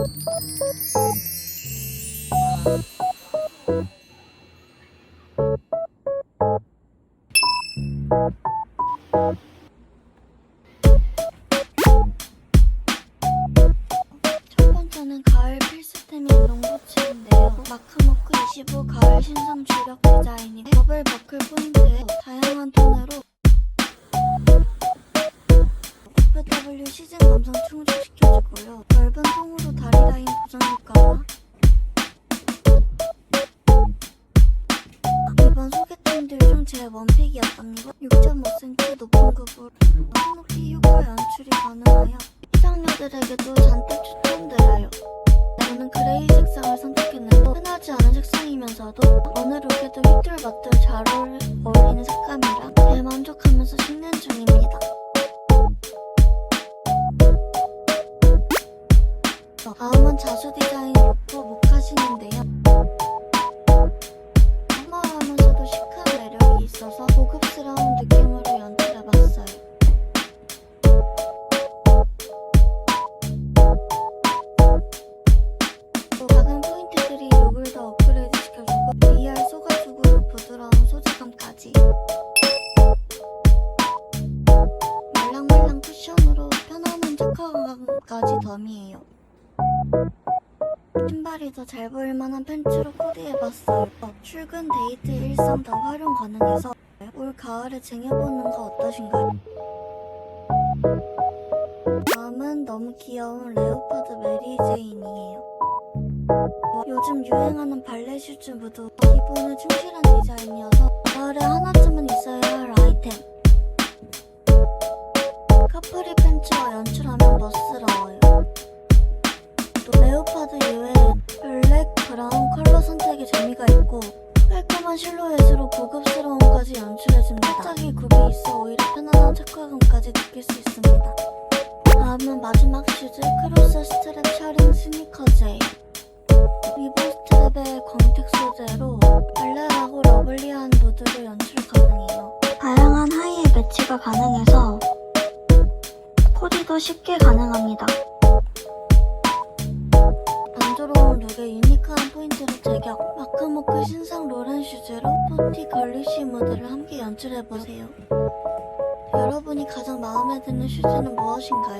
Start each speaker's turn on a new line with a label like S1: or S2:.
S1: 첫 번째는 가을 필수템인 롱부츠인데요. 마크모크 25 가을 신상 주력 디자인이 더블 버클 포인트에 다양한 톤으로 FW 시즌 감성 충족시켜주고요. 효과와 이번 소개팅들 중 제 원픽이었답니다. 6.5cm 높은 급으로 한높이 효과 연출이 가능하여 시장녀들에게도 잔뜩 추천드려요. 저는 그레이 색상을 선택했는데 흔하지 않은 색상이면서도 어느 룩에도 휘뚤마뚤 잘 어울- 어울리는 색감이라 대만족하면서 신는 중입니다. 자수 디자인 로퍼 모카신인데요. 허머하면서도 시크한 매력이 있어서 고급스러운 느낌으로 연출해봤어요. 또 작은 포인트들이 룩을 더 업그레이드 시켜주고 VR 소가죽으로 부드러운 소재감까지 말랑말랑 쿠션으로 편안한 착화감까지 덤이에요. 신발이 더 잘 보일 만한 팬츠로 코디해봤어요. 출근, 데이트, 일상 다 활용 가능해서 올 가을에 쟁여보는 거 어떠신가요? 다음은 너무 귀여운 레오파드 메리 제인이에요. 요즘 유행하는 발레 슈즈 무드 기본에 충실한 디자인이어서 가을에 하나쯤 연출해줍니다. 살짝의 굽이 있어 오히려 편안한 착화감까지 느낄 수 있습니다. 다음은 마지막 슈즈 크로스 스트랩 셔링 스니커즈예요. 리본 스트랩의 광택 소재로 발랄하고 러블리한 무드로 연출 가능해요. 다양한 하의에 매치가 가능해서 코디도 쉽게 가능합니다. 단조로운 룩에 유니크한 포인트를 제격 마크모크 신상 로렌 슈즈로 포티 걸리시 무드를 함께 연출해보세요. 여러분이 가장 마음에 드는 슈즈는 무엇인가요?